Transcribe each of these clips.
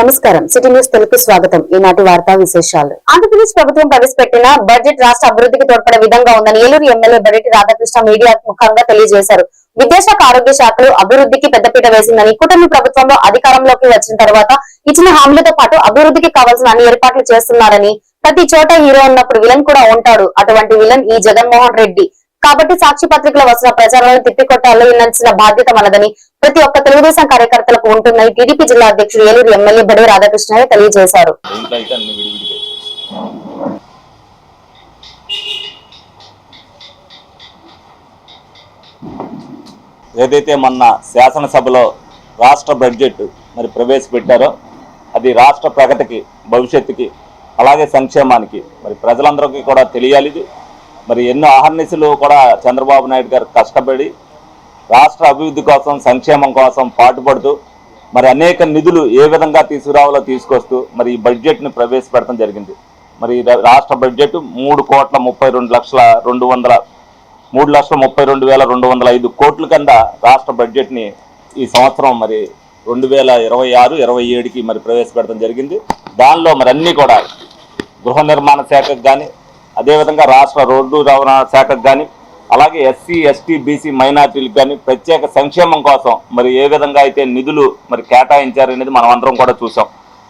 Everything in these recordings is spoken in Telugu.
నమస్కారం. సిటీ న్యూస్ తెలుగు స్వాగతం. ఈనాటి వార్తా విశేషాలు. ఆంధ్రప్రదేశ్ ప్రభుత్వం ప్రవేశపెట్టిన బడ్జెట్ రాష్ట్ర అభివృద్ధికి తోడ్పడే విధంగా ఉందని ఏలూరు ఎమ్మెల్యే బడెటి రాధాకృష్ణ మీడియా ముఖంగా తెలియజేశారు. విద్యాశాఖ ఆరోగ్య శాఖలు అభివృద్ధికి పెద్దపీట వేసిందని కూటమి ప్రభుత్వంలో అధికారంలోకి వచ్చిన తర్వాత ఇచ్చిన హామీలతో పాటు అభివృద్ధికి కావాల్సిన అన్ని ఏర్పాట్లు చేస్తున్నారని ప్రతి చోట హీరో ఉన్నప్పుడు విలన్ కూడా ఉంటాడు. అటువంటి విలన్ ఈ జగన్మోహన్ రెడ్డి. కాబట్టి సాక్షి పత్రికలో వస్తున్న ప్రచారాలను తిప్పికొట్టాలో వినాల్సిన బాధ్యత మనదని ప్రతి ఒక్క తెలుగుదేశం కార్యకర్తలకు ఉంటుందని టీడీపీ జిల్లా అధ్యక్షుడు ఏలూరు ఎమ్మెల్యే బడి రాధాకృష్ణ తెలియజేశారు. ఏదైతే మొన్న శాసనసభలో రాష్ట్ర బడ్జెట్ మరి ప్రవేశపెట్టారో అది రాష్ట్ర ప్రగతికి భవిష్యత్తుకి అలాగే సంక్షేమానికి మరి ప్రజలందరికీ కూడా తెలియాలి మరి ఎన్నో అహర్నిశలు కూడా చంద్రబాబు నాయుడు గారు కష్టపడి రాష్ట్ర అభివృద్ధి కోసం సంక్షేమం కోసం పాటుపడుతూ మరి అనేక నిధులు ఏ విధంగా తీసుకురావాలో తీసుకొస్తూ మరి ఈ బడ్జెట్ని ప్రవేశపెడతం జరిగింది. మరి రాష్ట్ర బడ్జెట్ మూడు కోట్ల ముప్పై రెండు లక్షల రెండు వందల మూడు లక్షల ముప్పై రెండు వేల రెండు వందల ఐదు కోట్ల కింద రాష్ట్ర బడ్జెట్ని ఈ సంవత్సరం మరి రెండు వేల ఇరవై ఆరు ఇరవై ఏడుకి మరి ప్రవేశపెడతం జరిగింది. దానిలో మరి అన్నీ కూడా గృహ నిర్మాణ శాఖకు కానీ అదేవిధంగా రాష్ట్ర రోడ్డు రవాణా శాఖకు కానీ అలాగే ఎస్సీ ఎస్టీ బీసీ మైనార్టీలకు కానీ ప్రత్యేక సంక్షేమం కోసం మరి ఏ విధంగా అయితే నిధులు మరి కేటాయించారు అనేది మనం అందరం కూడా చూసాం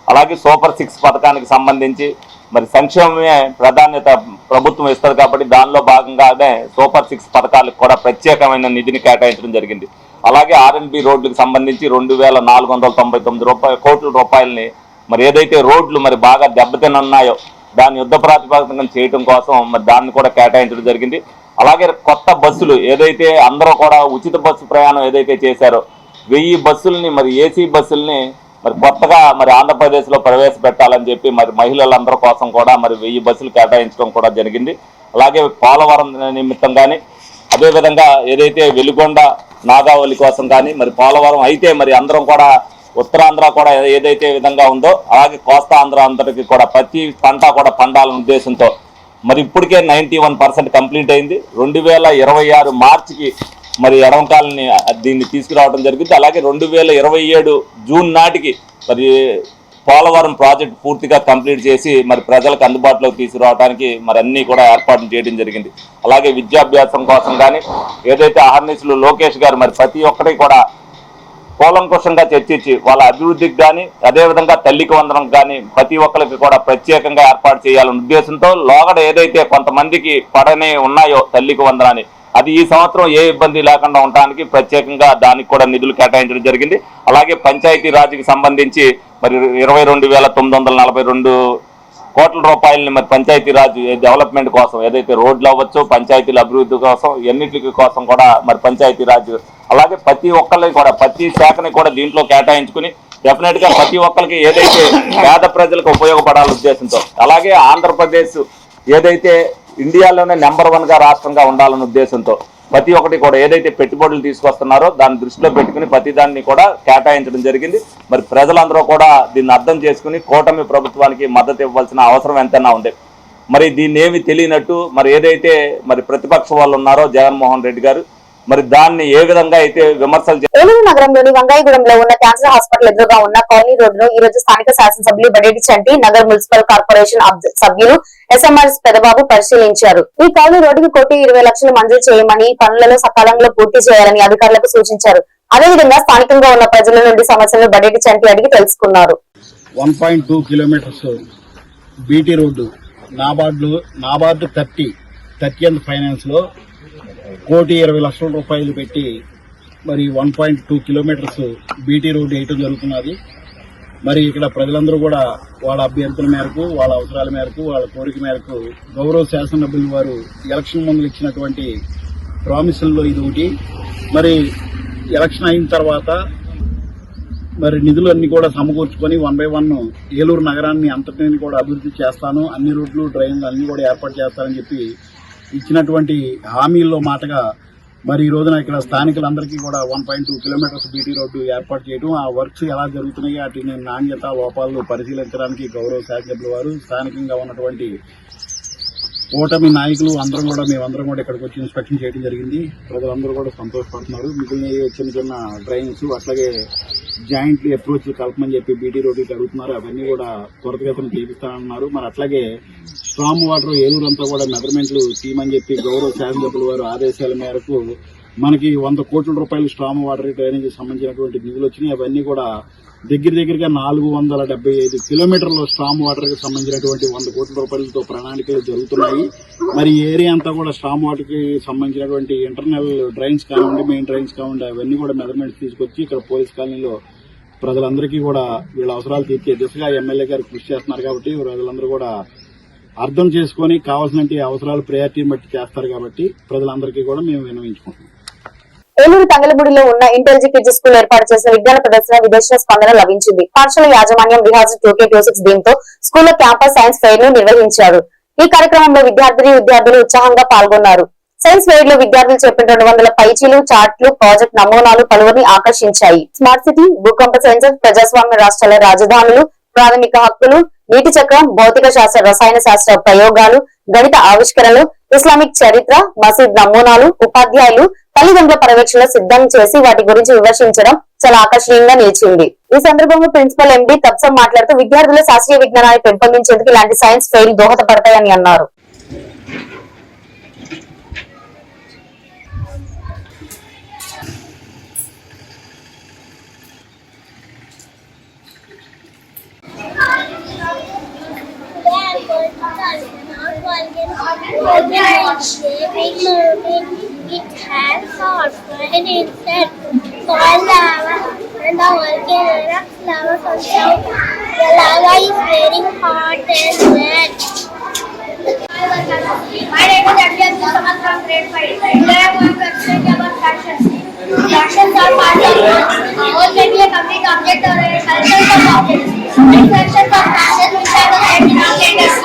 అలాగే సూపర్ సిక్స్ పథకానికి సంబంధించి మరి సంక్షేమమే ప్రాధాన్యత ప్రభుత్వం ఇస్తారు కాబట్టి దానిలో భాగంగానే సూపర్ సిక్స్ పథకాలకు కూడా ప్రత్యేకమైన నిధిని కేటాయించడం జరిగింది. అలాగే ఆర్ఎన్బి రోడ్లకు సంబంధించి రెండు వేల నాలుగు వందల తొంభై తొమ్మిది రూపాయల కోట్ల రూపాయలని మరి ఏదైతే రోడ్లు మరి బాగా దెబ్బతినున్నాయో దాన్ని యుద్ధ ప్రాతిపదికన చేయడం కోసం మరి దాన్ని కూడా కేటాయించడం జరిగింది. అలాగే కొత్త బస్సులు ఏదైతే అందరూ కూడా ఉచిత బస్సు ప్రయాణం ఏదైతే చేశారో వెయ్యి బస్సుల్ని మరి ఏసీ బస్సుల్ని మరి కొత్తగా మరి ఆంధ్రప్రదేశ్లో ప్రవేశపెట్టాలని చెప్పి మరి మహిళలందరి కోసం కూడా మరి వెయ్యి బస్సులు కేటాయించడం కూడా జరిగింది. అలాగే పోలవరం నిమిత్తం కానీ అదేవిధంగా ఏదైతే వెలుగొండ నాగావళి కోసం కానీ మరి పోలవరం అయితే మరి అందరం కూడా ఉత్తరాంధ్ర కూడా ఏదైతే విధంగా ఉందో అలాగే కోస్తా ఆంధ్ర అందరికి కూడా ప్రతి పంట కూడా పండాలనే ఉద్దేశంతో మరి ఇప్పటికే నైంటీ వన్ పర్సెంట్ కంప్లీట్ అయింది. రెండు వేల ఇరవై ఆరు మార్చికి మరి ఎడమకాలని దీన్ని తీసుకురావడం జరిగింది. అలాగే రెండు వేల ఇరవై ఏడు జూన్ నాటికి మరి పోలవరం ప్రాజెక్ట్ పూర్తిగా కంప్లీట్ చేసి మరి ప్రజలకు అందుబాటులోకి తీసుకురావడానికి మరి అన్నీ కూడా ఏర్పాట్లు చేయడం జరిగింది. అలాగే విద్యాభ్యాసం కోసం కానీ ఏదైతే అహర్నిశలు లోకేష్ గారు మరి ప్రతి ఒక్కటి కూడా కూలంకుషంగా చర్చించి వాళ్ళ అభివృద్ధికి కానీ అదేవిధంగా తల్లికి వందనం కానీ ప్రతి ఒక్కరికి కూడా ప్రత్యేకంగా ఏర్పాటు చేయాలనే ఉద్దేశంతో లోగడ ఏదైతే కొంతమందికి పడని ఉన్నాయో తల్లికి వందనాన్ని అది ఈ సంవత్సరం ఏ ఇబ్బంది లేకుండా ఉండడానికి ప్రత్యేకంగా దానికి కూడా నిధులు కేటాయించడం జరిగింది. అలాగే పంచాయతీ రాజుకి సంబంధించి మరి ఇరవై రెండు వేల తొమ్మిది వందల నలభై రెండు కోట్ల రూపాయలని మరి పంచాయతీరాజ్ డెవలప్మెంట్ కోసం ఏదైతే రోడ్లు అవ్వచ్చు పంచాయతీల అభివృద్ధి కోసం ఎన్నిటికి కోసం కూడా మరి పంచాయతీరాజ్ అలాగే ప్రతి ఒక్కరికి కూడా ప్రతి శాఖని కూడా దీంట్లో కేటాయించుకుని డెఫినెట్గా ప్రతి ఒక్కరికి ఏదైతే పేద ప్రజలకు ఉపయోగపడాల ఉద్దేశంతో అలాగే ఆంధ్రప్రదేశ్ ఏదైతే ఇండియాలోనే నెంబర్ వన్గా రాష్ట్రంగా ఉండాలనే ఉద్దేశంతో ప్రతి ఒక్కటి కూడా ఏదైతే పెట్టుబడులు తీసుకొస్తున్నారో దాన్ని దృష్టిలో పెట్టుకుని ప్రతి దాన్ని కూడా కేటాయించడం జరిగింది. మరి ప్రజలందరూ కూడా దీన్ని అర్థం చేసుకుని కూటమి ప్రభుత్వానికి మద్దతు ఇవ్వాల్సిన అవసరం ఎంతైనా ఉంది. మరి దీన్ని ఏమి తెలియనట్టు మరి ఏదైతే మరి ప్రతిపక్ష వాళ్ళు ఉన్నారో జగన్మోహన్ రెడ్డి గారు మరి దాన్ని ఏ విధంగా అయితే విమర్శలు ఏలూరు నగరంలోని వంగాయగూడెంలో ఉన్న క్యాన్సర్ హాస్పిటల్ ఎదురుగా ఉన్న కాలనీ రోడ్డును ఈ రోజు స్థానిక శాసనసభ్యులు బడేటి చంటి నగర్ మున్సిపల్ కార్పొరేషన్ సభ్యులు ఎస్ఎంఆర్ఎస్ పెదబాబు పరిశీలించారు. ఈ కాలనీ రోడ్డుకి కోటి ఇరవై లక్షలు మంజూరు చేయమని పనులను సకాలంలో పూర్తి చేయాలని అధికారులకు సూచించారు. అదేవిధంగా స్థానికంగా ఉన్న ప్రజల నుండి సమస్యలను బడేటి చంటి అడిగి తెలుసుకున్నారు. One point two kilometres BT road NABARD NABARD thirty thirty and ఫైనాన్స్లో కోటి ఇరవై లక్షల రూపాయలు పెట్టి మరి one point two kilometres BT road వేయటం జరుగుతున్నది. మరి ఇక్కడ ప్రజలందరూ కూడా వాళ్ళ అభ్యర్థుల మేరకు వాళ్ళ అవసరాల మేరకు వాళ్ళ కోరిక మేరకు గౌరవ శాసనసభ్యులు వారు ఎలక్షన్ ముందు ఇచ్చినటువంటి ప్రామిసుల్లో ఇది ఒకటి. మరి ఎలక్షన్ అయిన తర్వాత మరి నిధులు కూడా సమకూర్చుకొని వన్ బై వన్ ఏలూరు నగరాన్ని అంతటిని కూడా అభివృద్ధి చేస్తాను. అన్ని రోడ్లు డ్రైన్లు అన్ని కూడా ఏర్పాటు చేస్తానని చెప్పి ఇచ్చినటువంటి హామీల్లో మాటగా మరి ఈ రోజున ఇక్కడ స్థానికులందరికీ కూడా one point two kilometres BT road ఏర్పాటు చేయడం ఆ వర్క్స్ ఎలా జరుగుతున్నాయి వాటిని నాణ్యత లోపాలను పరిశీలించడానికి గౌరవ శాసనసభ్యుల వారు స్థానికంగా ఉన్నటువంటి ఓటమి నాయకులు అందరం కూడా మేమందరం కూడా ఇక్కడికి వచ్చి ఇన్స్పెక్షన్ చేయడం జరిగింది. ప్రజలందరూ కూడా సంతోషపడుతున్నారు. మిగిలిన చిన్న చిన్న డ్రైన్స్ అట్లాగే జాయింట్లు అప్రోచ్ కలపమని చెప్పి బీటీ రోడ్డు అడుగుతున్నారు. అవన్నీ కూడా త్వరితగతిన చేపిస్తానన్నారు మరి అట్లాగే స్ట్రాంగ్ వాటర్ ఏలూరు అంతా కూడా మెజర్మెంట్లు తీయమని చెప్పి గౌరవ శాసనసభ్యుల వారు ఆదేశాల మేరకు మనకి వంద కోట్ల రూపాయలు స్ట్రామ్ వాటర్ డ్రైనేజ్ సంబంధించినటువంటి నిధులు వచ్చినాయి. అవన్నీ కూడా దగ్గర దగ్గరగా నాలుగు వందల డెబ్బై ఐదు కిలోమీటర్ల స్ట్రామ్ వాటర్కి సంబంధించినటువంటి వంద కోట్ల రూపాయలతో ప్రణాళికలు జరుగుతున్నాయి. మరి ఏరియా అంతా కూడా స్ట్రామ్ వాటర్కి సంబంధించినటువంటి ఇంటర్నల్ డ్రైన్స్ కానివ్వండి మెయిన్ డ్రైన్స్ కానివ్వండి అవన్నీ కూడా మెజర్మెంట్స్ తీసుకొచ్చి ఇక్కడ పోలీస్ కాలనీలో ప్రజలందరికీ కూడా వీళ్ళ అవసరాలు తీర్చే దిశగా ఎమ్మెల్యే గారు కృషి చేస్తున్నారు కాబట్టి ప్రజలందరూ కూడా అర్థం చేసుకొని కావాల్సిన అవసరాలు ప్రయారిటీని బట్టి చేస్తారు కాబట్టి ప్రజలందరికీ కూడా మేము వినవించుకుంటున్నాం ఏలూరు తంగలపూడిలో ఉన్న ఇంటెలిజీ కిడ్స్ స్కూల్ ఏర్పాటు చేసిన విజ్ఞాన ప్రదర్శన విదేశీ స్పందన లభించింది. పాఠశాల యాజమాన్యం రిహార్స్ టూకే టూ సిక్స్ దీంతో స్కూల్లో క్యాంపస్ సైన్స్ ఫెయిర్ను నిర్వహించారు. ఈ కార్యక్రమంలో విద్యార్థిని విద్యార్థులు ఉత్సాహంగా పాల్గొన్నారు. సైన్స్ ఫెయిర్లో విద్యార్థులు చెప్పిన రెండు వందల పైచీలు చార్ట్లు ప్రాజెక్ట్ నమూనాలు పలువురిని ఆకర్షించాయి. స్మార్ట్ సిటీ భూకంప సెన్సర్ ప్రజాస్వామ్య రాష్ట్రాల రాజధానులు ప్రాథమిక హక్కులు నీటి చక్రం భౌతిక శాస్త్ర రసాయన శాస్త్ర ప్రయోగాలు గణిత ఆవిష్కరణలు ఇస్లామిక్ చరిత్ర మసీద్ నమూనాలు ఉపాధ్యాయులు తల్లిదండ్రుల పర్యవేక్షణ సిద్ధం చేసి వాటి గురించి విమర్శించడం చాలా ఆకర్షణీయంగా నిలిచింది. ఈ సందర్భంగా ప్రిన్సిపల్ ఎండి తప్సం మాట్లాడుతూ విద్యార్థుల శాస్త్రీయ విజ్ఞానాన్ని పెంపొందించేందుకు ఇలాంటి సైన్స్ ఫెయిల్ దోహదపడతాయని అన్నారు. Shaping moving. It has lava and the lava. The lava is very hot and wet. My name is Adrian Muhammad from grade 5. Today I am going to explain about fractions. Fractions are parts of whole. Whole may be a complete object or a of objects. Fractions fractions which.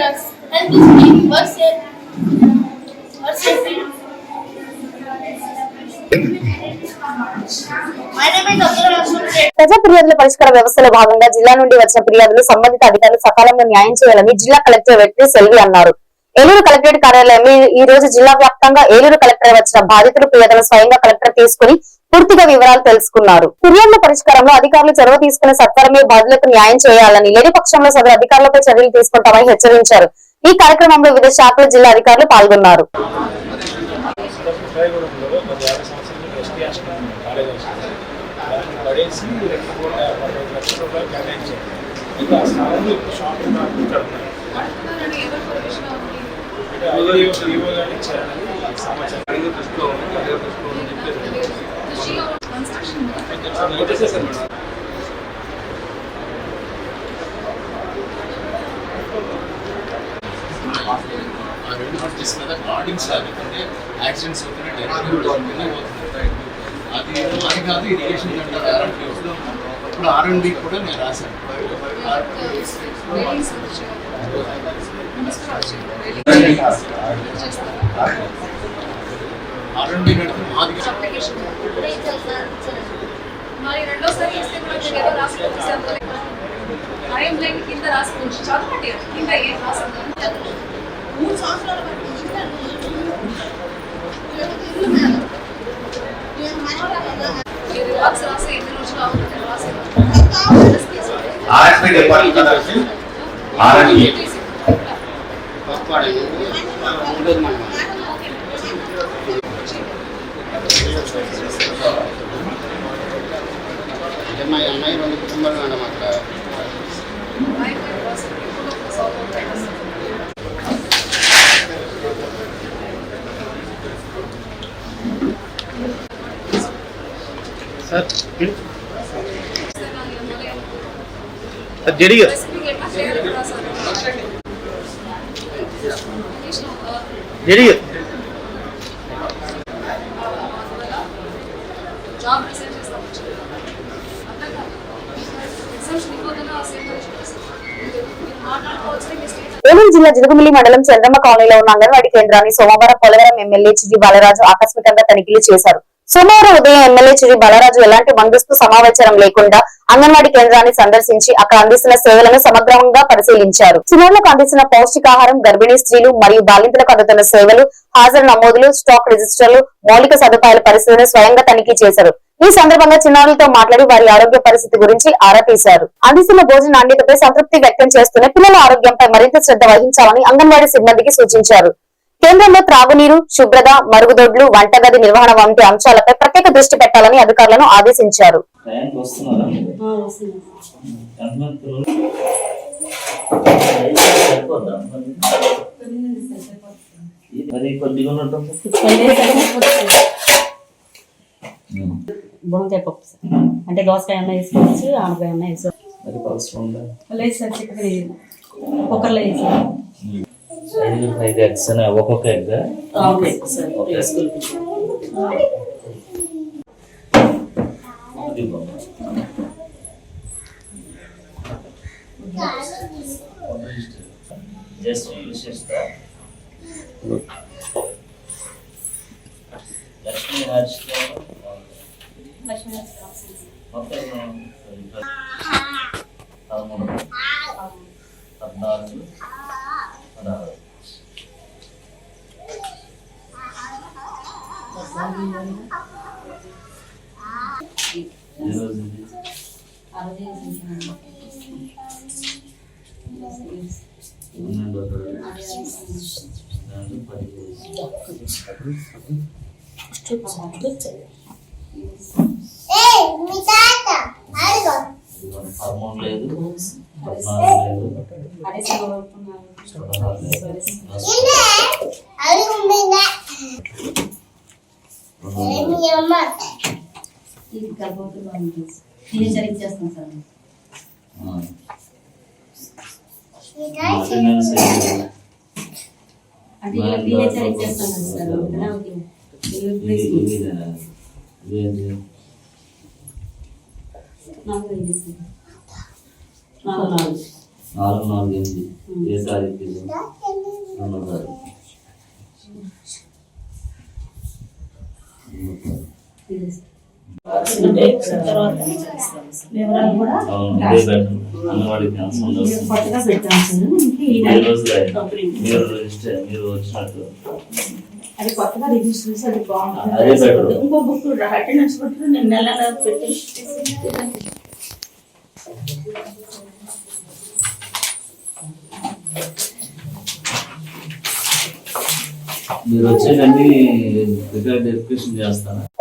My name is Abdul Rasul. ప్రజా ఫిర్యాదుల పరిష్కార వ్యవస్థలో భాగంగా జిల్లా నుండి వచ్చిన ఫిర్యాదులు సంబంధిత అధికారులు సకాలంలో న్యాయం చేయాలని జిల్లా కలెక్టర్ వ్యక్తి సెల్వి అన్నారు ఏలూరు కలెక్టరేట్ కార్యాలయం ఈ రోజు జిల్లా వ్యాప్తంగా ఏలూరు కలెక్టర్ వచ్చిన బాధితులు ఫిర్యాదులు స్వయంగా కలెక్టర్ తీసుకుని పూర్తిగా వివరాలు తెలుసుకున్నారు. ఫిర్యాదుల పరిష్కారంలో అధికారులు చొరవ తీసుకునే సత్వరమే బాధితులకు న్యాయం చేయాలని లేని పక్షంలో సదరు అధికారులపై చర్యలు తీసుకుంటామని హెచ్చరించారు. ఈ కార్యక్రమంలో వివిధ శాఖల జిల్లా అధికారులు పాల్గొన్నారు. సమాచారం అడిగే దృష్టిలో ఉంది అడిగే దృష్టిలో ఉంది చెప్పారు ఆ రెండు ఆర్టిస్ట్ మీద గార్డింగ్స్ లేకపోతే యాక్సిడెంట్స్ అవుతున్నాయి డైరెక్ట్ పోతున్నాయి అది అది కాదు ఇరిగేషన్ అంటారు ఆర్ఎండ్బి ఇప్పుడు ఆర్ఎండ్బి కూడా నేను రాశాను ఆర్ఎండ్బి నడిపి మాది మరి రెండోసారి ఇస్తే కూడా మీరు ఏదో రాసుకుంటే సరిపోలేదు. టైం లైన్ కింద రాసుకోవచ్చు చదవండి కింద ఏం రాసిందో మూడు సంవత్సరాల వరకు ఇల్లు మీరు రిలాక్స్ రాసి ఎన్ని రోజులు అవుతుంది రాసి ఆర్ఎస్పీ డిపార్ట్మెంట్ వచ్చి ఆర్ఎండ్బి పప్పాడే ఉండదు మనం అంటే మా అమ్మాయి రెండు కుటుంబాలు మేడం ఏలూరు జిల్లా జిలుగుమిల్లి మండలం చంద్రమ్మ కాలనీలో ఉన్న అంగన్వాడీ కేంద్రాన్ని సోమవారం పోలవరం ఎమ్మెల్యే చిడి బాలరాజు ఆకస్మికంగా తనిఖీలు చేశారు. సోమవారం ఉదయం ఎమ్మెల్యే చిడి బాలరాజు ఎలాంటి మందుస్తు సమావేశం లేకుండా అంగన్వాడీ కేంద్రాన్ని సందర్శించి అక్కడ అందిస్తున్న సేవలను సమగ్రంగా పరిశీలించారు. చిన్నారులకు అందిస్తున్న పౌష్టికాహారం గర్భిణీ స్త్రీలు మరియు బాలింతలకు అందుతున్న సేవలు హాజరు నమోదులు స్టాక్ రిజిస్టర్లు మౌలిక సదుపాయాల పరిశీలన స్వయంగా తనిఖీ చేశారు. ఈ సందర్భంగా చిన్నారులతో మాట్లాడి వారి ఆరోగ్య పరిస్థితి గురించి ఆరా తీశారు. అందిస్తున్న భోజన నాణ్యతపై సంతృప్తి వ్యక్తం చేస్తూనే పిల్లల ఆరోగ్యంపై మరింత శ్రద్ధ వహించాలని అంగన్వాడీ సిబ్బందికి సూచించారు. కేంద్రంలో త్రాగునీరు శుభ్రత మరుగుదొడ్లు వంటగది నిర్వహణ వంటి అంశాలపై ప్రత్యేక దృష్టి పెట్టాలని అధికారులను ఆదేశించారు? ఇది కొద్దిగా బుడంకాయ పప్పు సార్. అంటే దోసకాయ అన్న వేసుకోవచ్చు ఆనకాయ అన్న వేసుకోవచ్చు. లేదు సార్ చికెన్ కుక్కర్లో వేసి. ఐదు ఐదు ఎగ్స్ అని ఒక్కొక్క ఎగ్ జస్ట్ యూస్ చేస్తా లక్ష్మీ రాజకీయం మొత్తం పదమూడు పద్నాలుగు పదహారు ఈరోజు ఇది పన్నెండో తారీఖు పన్నెండు పదిహేను Hey, మీ తాత అడుగు ఇదిగోండి, పదమూడు లేదు పద్నాలుగు లేదు పదహారు లేదు ఇన్నే అడుగు మీద రెండు మీ అమ్మ ఇది గర్భవతిలో నేను సరిగ్గా చేస్తాను సార్ చేస్తాను సార్. ఇదేనా? ఇదేంటి నాలుగు ఎనిమిది ఏ తారీఖు ఇది? రెండో తారీఖు. తర్వాత వివరాలు కూడా అంగన్వాడీ క్యాన్సర్ కొత్తగా మీరు రిజిస్టర్ మీరు వచ్చినట్టు. అది కొత్తగా రిజిస్టర్ చేసి అది అదే better. బాగుంటుంది ఇంకో బుక్ అటెండెన్స్ బుక్ నేను నెల నెల పెట్టి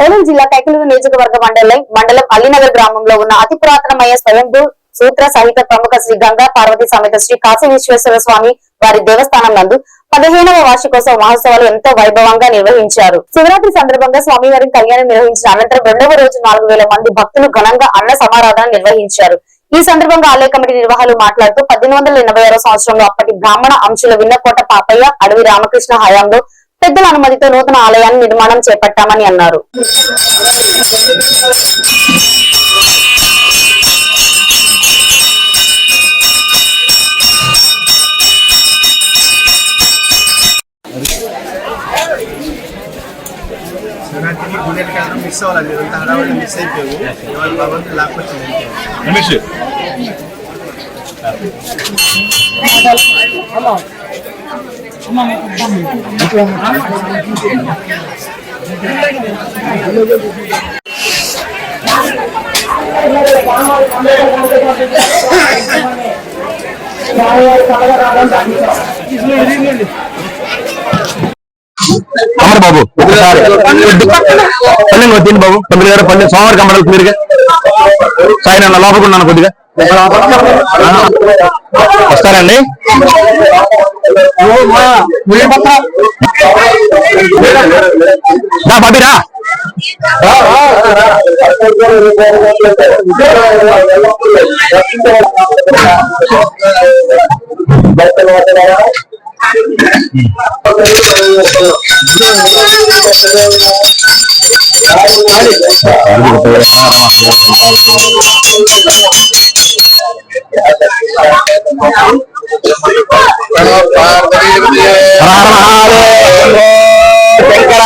ఏలూరు జిల్లా కైకలూరు నియోజకవర్గ మండలం మండలం అల్లినగర్ గ్రామంలో ఉన్న అతి పురాతనమైన స్వయంభూ సూత్ర సహిత ప్రముఖ శ్రీ గంగా పార్వతి సమేత శ్రీ కాశీ విశ్వేశ్వర స్వామి వారి దేవస్థానం నందు పదిహేనవ వార్షికోత్సవ మహోత్సవాలు ఎంతో వైభవంగా నిర్వహించారు. శివరాత్రి సందర్భంగా స్వామివారి కళ్యాణం నిర్వహించిన అనంతరం రెండవ రోజు నాలుగు వేల మంది భక్తులు ఘనంగా అన్న సమారాధన నిర్వహించారు. ఈ సందర్భంగా ఆలయ కమిటీ నిర్వాహకులు మాట్లాడుతూ పద్దెనిమిది వందల ఎనభై సంవత్సరంలో అప్పటి బ్రాహ్మణ అంశుల విన్నకోట పాపయ్య అడవి రామకృష్ణ హయాంలో పెద్దల అనుమతితో నూతన ఆలయాన్ని నిర్మాణం చేపట్టామని అన్నారు. శివరాత్రికి గుండెల కాలం మిస్ అవ్వాలి అంత హడావుడి మిస్ అయిపోయావు ఎవరి భగవంతుడు లాక్కొచ్చింది అంతే అమర్ బాబు ఒకసారి పన్నెండు వచ్చింది బాబు తొమ్మిది గారు పన్నెండు సోమవారం కమ్మడలు క్లియర్గా సాయి నన్ను లోపడుకున్నాను కొద్దిగా ఆ, వస్తారండి రా బాబీరా శంకర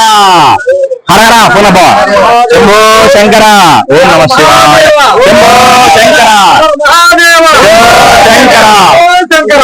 హరహర పునభ శంభో శంకర ఓం నమ శివాయ శంభో శంకర శంకర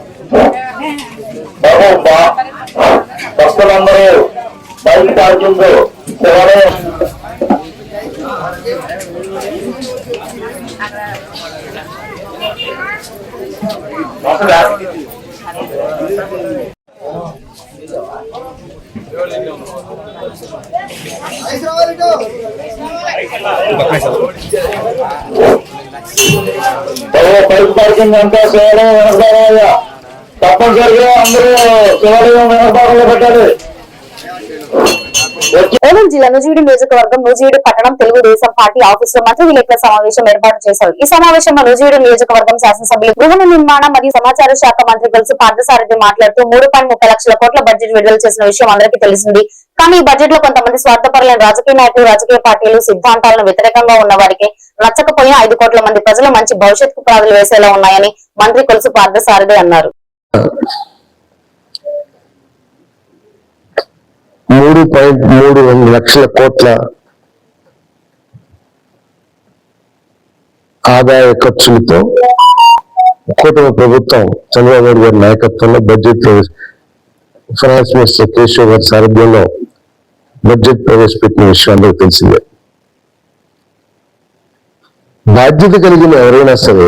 హర భక్తులందరూ బయట పార్కింగ్ శివాలయం బయట పార్కింగ్ అంతా శివాలయం వెనకాలయ్యా తప్పనిసరిగా అందరూ శివాలయం పెట్టాలి. ఏలూరు జిల్లా నూజివీడు నియోజకవర్గం నూజివీడు పట్టణం తెలుగుదేశం పార్టీ ఆఫీస్లో మంత్రి విలేకరుల సమావేశం ఏర్పాటు చేశారు. ఈ సమావేశంలో నూజివీడు నియోజకవర్గం శాసనసభ్యులు గృహ నిర్మాణ మరియు సమాచార శాఖ మంత్రి కలిసి పార్థసారథి మాట్లాడుతూ మూడు పాయింట్ ముప్పై లక్షల కోట్ల బడ్జెట్ విడుదల చేసిన విషయం అందరికీ తెలిసింది. కానీ ఈ బడ్జెట్లో కొంతమంది స్వార్థపరులైన రాజకీయ నాయకులు రాజకీయ పార్టీలు సిద్ధాంతాలను వ్యతిరేకంగా ఉన్న వారికి నచ్చకపోయినా ఐదు కోట్ల మంది ప్రజలు మంచి భవిష్యత్తు ప్రాధులు వేసేలా ఉన్నాయని మంత్రి కొలుసు పార్థసారథి అన్నారు. మూడు పాయింట్ మూడు లక్షల కోట్ల ఆదాయ ఖర్చులతో కూటమి ప్రభుత్వం చంద్రబాబు నాయుడు గారి నాయకత్వంలో బడ్జెట్ ఫైనాన్స్ మినిస్టర్ కేశవ్ గారి సారథ్యంలో బడ్జెట్ ప్రవేశపెట్టిన విషయం అందరికీ తెలిసిందే. బాధ్యత కలిగిన ఎవరైనా సరే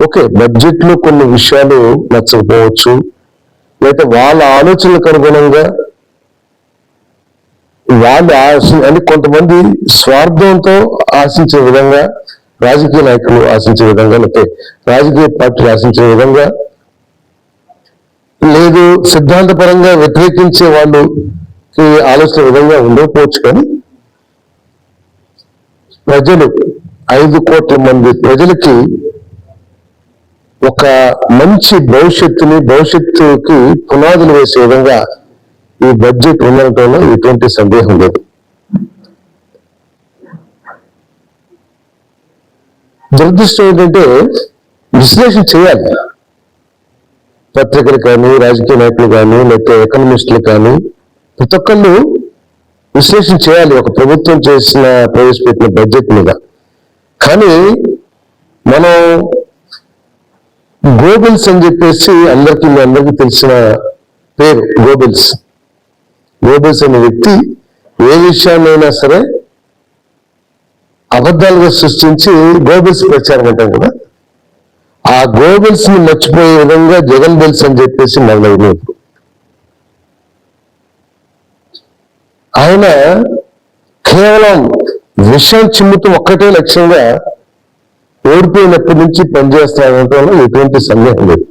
ఓకే బడ్జెట్లో కొన్ని విషయాలు నచ్చకపోవచ్చు లేకపోతే వాళ్ళ ఆలోచనలకు అనుగుణంగా వాళ్ళు ఆశ అంటే కొంతమంది స్వార్థంతో ఆశించే విధంగా రాజకీయ నాయకులు ఆశించే విధంగా లేకపోతే రాజకీయ పార్టీలు ఆశించే విధంగా లేదు సిద్ధాంతపరంగా వ్యతిరేకించే వాళ్ళు ఆలోచన విధంగా ఉండకపోవచ్చు కానీ ప్రజలు ఐదు కోట్ల మంది ప్రజలకి ఒక మంచి భవిష్యత్తుని భవిష్యత్తుకి పునాదులు వేసే విధంగా ఈ బడ్జెట్ ఉండటంలో ఎటువంటి సందేహం లేదు. దురదృష్టం ఏంటంటే విశ్లేషణ చేయాలి. పత్రికలు కానీ రాజకీయ నాయకులు కానీ లేకపోతే ఎకనమిస్టులు కానీ ప్రతి ఒక్కళ్ళు విశ్లేషణ చేయాలి. ఒక ప్రభుత్వం చేసిన ప్రవేశపెట్టిన బడ్జెట్ మీద. కానీ మనం గోబుల్స్ అని చెప్పేసి అందరికీ మీ అందరికీ తెలిసిన పేరు గోబుల్స్. గోబుల్స్ అనే వ్యక్తి ఏ విషయాన్నైనా సరే అబద్ధాలుగా సృష్టించి గోబుల్స్ ప్రచారం అంటాం కదా. ఆ గోబుల్స్ని మర్చిపోయే విధంగా జగన్ బెల్స్ అని చెప్పేసి మొదలైనది ఆయన కేవలం విషయం చిమ్ముతూ ఒక్కటే లక్ష్యంగా ఓడిపోయినప్పటి నుంచి పనిచేస్తాడటంలో ఎటువంటి సందేహం లేదు.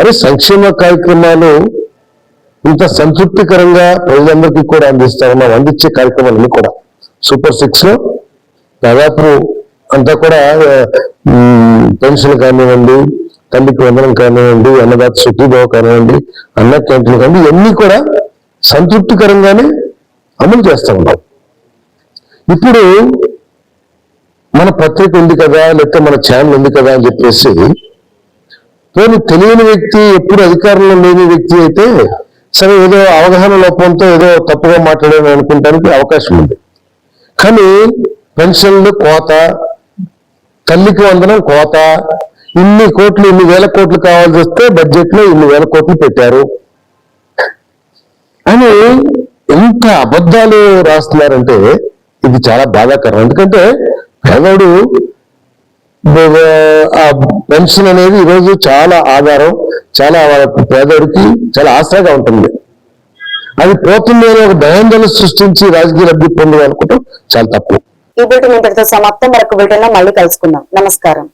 అరే సంక్షేమ కార్యక్రమాలు ఇంత సంతృప్తికరంగా ప్రజలందరికీ కూడా అందిస్తా ఉన్నాం అందించే కార్యక్రమాలన్నీ కూడా. సూపర్ సిక్స్లో దాదాపు అంతా కూడా పెన్షన్ కానివ్వండి తల్లికి వందనం కానివ్వండి అన్నదాత సుఖీభావ కానివ్వండి అన్న క్యాంటీన్ కానివ్వండి ఇవన్నీ కూడా సంతృప్తికరంగానే అమలు చేస్తా ఉన్నాం ఇప్పుడు మన పత్రిక ఉంది కదా లేకపోతే మన ఛానల్ ఉంది కదా అని చెప్పేసి పోనీ తెలియని వ్యక్తి ఎప్పుడు అధికారంలో లేని వ్యక్తి అయితే సరే ఏదో అవగాహన లోపంతో ఏదో తప్పుగా మాట్లాడాలని అనుకుంటానికి అవకాశం ఉంది. కానీ పెన్షన్లు కోత తల్లికి వందనం కోత ఇన్ని కోట్లు ఇన్ని వేల కోట్లు కావాల్సి వస్తే బడ్జెట్లో ఇన్ని వేల కోట్లు పెట్టారు అని ఎంత అబద్ధాలు రాస్తున్నారంటే ఇది చాలా బాధాకరం. ఎందుకంటే ఎవడు ఆ పెన్షన్ అనేది ఈరోజు చాలా ఆధారం చాలా వాళ్ళ పేదోడికి చాలా ఆశగా ఉంటుంది. అది పోతుంది అని ఒక భయాందోళన సృష్టించి రాజకీయ లబ్ధి పొందాలనుకుంటాం చాలా తప్పు. ఈ బులెటిన్ ఇంతటితో సమాప్తం. మరొక బులెటిన్ మళ్ళీ కలుసుకుందాం. నమస్కారం.